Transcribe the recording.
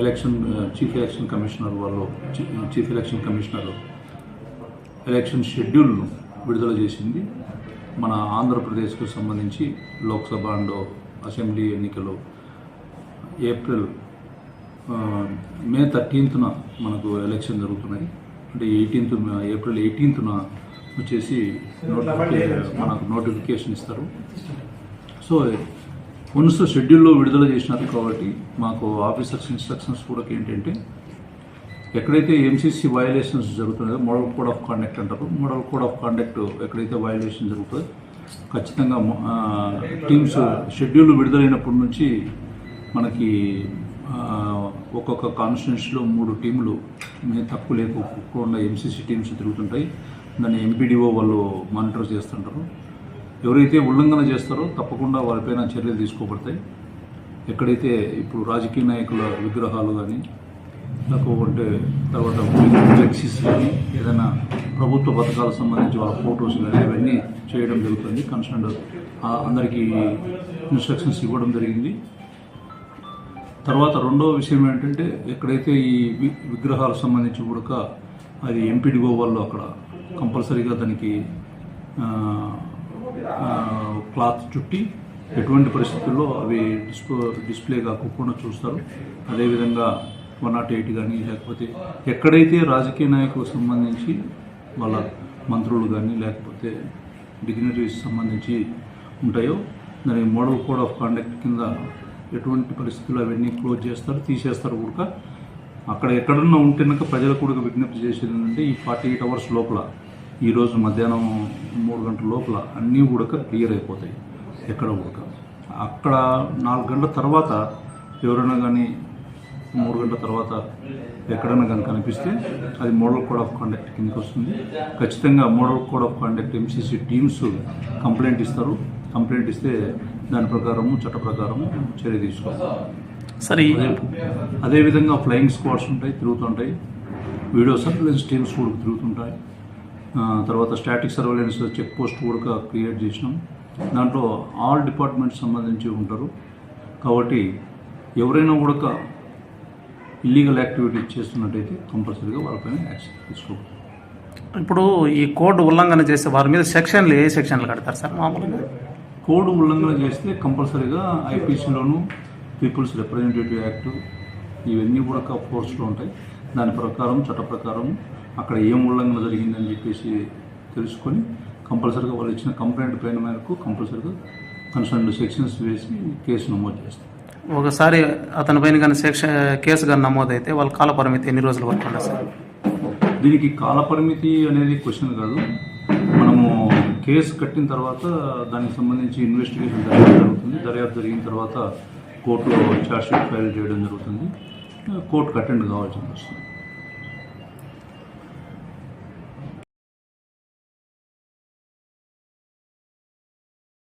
Election chief election commissioner వాళ్ళు chief election commissioner election షెడ్యూల్ను విడుదల చేసింది. మన ఆంధ్రప్రదేశ్కు సంబంధించి లోక్సభ అండ్ అసెంబ్లీ ఎన్నికలు ఏప్రిల్ మే థర్టీన్త్న మనకు ఎలక్షన్ జరుగుతున్నాయి. అంటే ఎయిటీన్త్ ఏప్రిల్ ఎయిటీన్త్న వచ్చేసి నోటిఫికే మనకు నోటిఫికేషన్ ఇస్తారు. సో వన్స్ షెడ్యూల్లో విడుదల చేసినారు కాబట్టి మాకు ఆఫీసర్స్ ఇన్స్ట్రక్షన్స్ కూడా ఏంటంటే ఎక్కడైతే ఎంసీసీ వయలేషన్స్ జరుగుతున్నాయో మోడల్ కోడ్ ఆఫ్ కాండక్ట్ అంటారు. మోడల్ కోడ్ ఆఫ్ కాండక్ట్ ఎక్కడైతే వయలేషన్ జరుగుతుందో ఖచ్చితంగా టీమ్స్ షెడ్యూల్ విడుదలైనప్పటి నుంచి మనకి ఒక్కొక్క కాన్స్టిట్యున్సీలో మూడు టీములు తక్కువ లేకుండా ఎంసీసీ టీమ్స్ తిరుగుతుంటాయి. దాన్ని ఎంపీడీఓ వాళ్ళు మానిటర్ చేస్తుంటారు. ఎవరైతే ఉల్లంఘన చేస్తారో తప్పకుండా వారిపైన చర్యలు తీసుకోబడతాయి. ఎక్కడైతే ఇప్పుడు రాజకీయ నాయకుల విగ్రహాలు కానీ లేకపోతే తర్వాత ఫ్లెక్సీస్ కానీ ఏదైనా ప్రభుత్వ పథకాలకు సంబంధించి వాళ్ళ ఫొటోస్ కానీ ఇవన్నీ చేయడం జరుగుతుంది. కన్సర్న్ అందరికీ ఇన్స్ట్రక్షన్స్ ఇవ్వడం జరిగింది. తర్వాత రెండవ విషయం ఏంటంటే ఎక్కడైతే ఈ విగ్రహాలకు సంబంధించి కూడా అది ఎంపీడీఓ వాళ్ళు అక్కడ కంపల్సరీగా దానికి క్లాత్ చుట్టి ఎటువంటి పరిస్థితుల్లో అవి డిస్ప్లో డిస్ప్లే కాకుండా చూస్తారు. అదేవిధంగా వన్ నాట్ ఎయిట్ కానీ లేకపోతే ఎక్కడైతే రాజకీయ నాయకులకు సంబంధించి వాళ్ళ మంత్రులు కానీ లేకపోతే డిగ్నరీస్ సంబంధించి ఉంటాయో దానికి మోడల్ కోడ్ ఆఫ్ కాండక్ట్ కింద ఎటువంటి పరిస్థితుల్లో అవన్నీ క్లోజ్ చేస్తారు తీసేస్తారు కూడా అక్కడ ఎక్కడన్నా ఉంటేనక ప్రజలకు కూడా విజ్ఞప్తి చేసేది ఏంటంటే ఈ ఫార్టీ ఎయిట్ అవర్స్ లోపల ఈరోజు మధ్యాహ్నం మూడు గంటల లోపల అన్నీ కూడా క్లియర్ అయిపోతాయి. ఎక్కడ కూడా అక్కడ నాలుగు గంటల తర్వాత ఎవరైనా కానీ మూడు గంటల తర్వాత ఎక్కడైనా కానీ కనిపిస్తే అది మోడల్ కోడ్ ఆఫ్ కాండక్ట్ కిందకి వస్తుంది. ఖచ్చితంగా model code of conduct MCC teams complaint ఇస్తారు. కంప్లైంట్ ఇస్తే దాని ప్రకారము చట్ట ప్రకారము చర్య తీసుకోవాలి. సార్ అదేవిధంగా ఫ్లయింగ్ స్క్వాడ్స్ ఉంటాయి తిరుగుతుంటాయి. వీడియో సర్వేలెన్స్ టీమ్స్ కూడా తిరుగుతుంటాయి. తర్వాత స్టాటిక్ సర్వేలెన్స్ చెక్ పోస్ట్ కూడా క్రియేట్ చేసినాం. దాంట్లో ఆల్ డిపార్ట్మెంట్స్ సంబంధించి ఉంటారు. కాబట్టి ఎవరైనా కూడా ఇల్లీగల్ యాక్టివిటీ చేస్తున్నట్టయితే కంపల్సరీగా వాళ్ళపైన యాక్షన్ తీసుకోవాలి. ఇప్పుడు ఈ కోడ్ ఉల్లంఘన చేసే వారి మీద సెక్షన్లు ఏ సెక్షన్లు కడతారు సార్ మామూలుగా? కోడ్ ఉల్లంఘన చేస్తే కంపల్సరీగా ఐపీసీలోను పీపుల్స్ రిప్రజెంటేటివ్ యాక్ట్ ఇవన్నీ కూడా ఫోర్స్లో ఉంటాయి. దాని ప్రకారం చట్ట ప్రకారం అక్కడ ఏం ఉల్లంఘన జరిగిందని చెప్పేసి తెలుసుకొని కంపల్సరీగా వాళ్ళు ఇచ్చిన కంప్లైంట్ పైన మేరకు కంపల్సరీగా కన్సర్న్ సెక్షన్స్ వేసి కేసు నమోదు చేస్తాం ఒకసారి అతని పైన కానీ సెక్షన్ కేసు కానీ నమోదైతే వాళ్ళ కాల పరిమితి ఎన్ని రోజులు వరకు ఉంటుంది సార్? దీనికి కాల పరిమితి అనేది క్వశ్చన్ కాదు. మనము కేసు కట్టిన తర్వాత దానికి సంబంధించి ఇన్వెస్టిగేషన్ దర్యాప్తు జరుగుతుంది. దర్యాప్తు జరిగిన తర్వాత కోర్టులో ఛార్జ్షీట్ ఫైల్ చేయడం జరుగుతుంది. కోర్టుకు అటెండ్ కావాల్సి వస్తుంది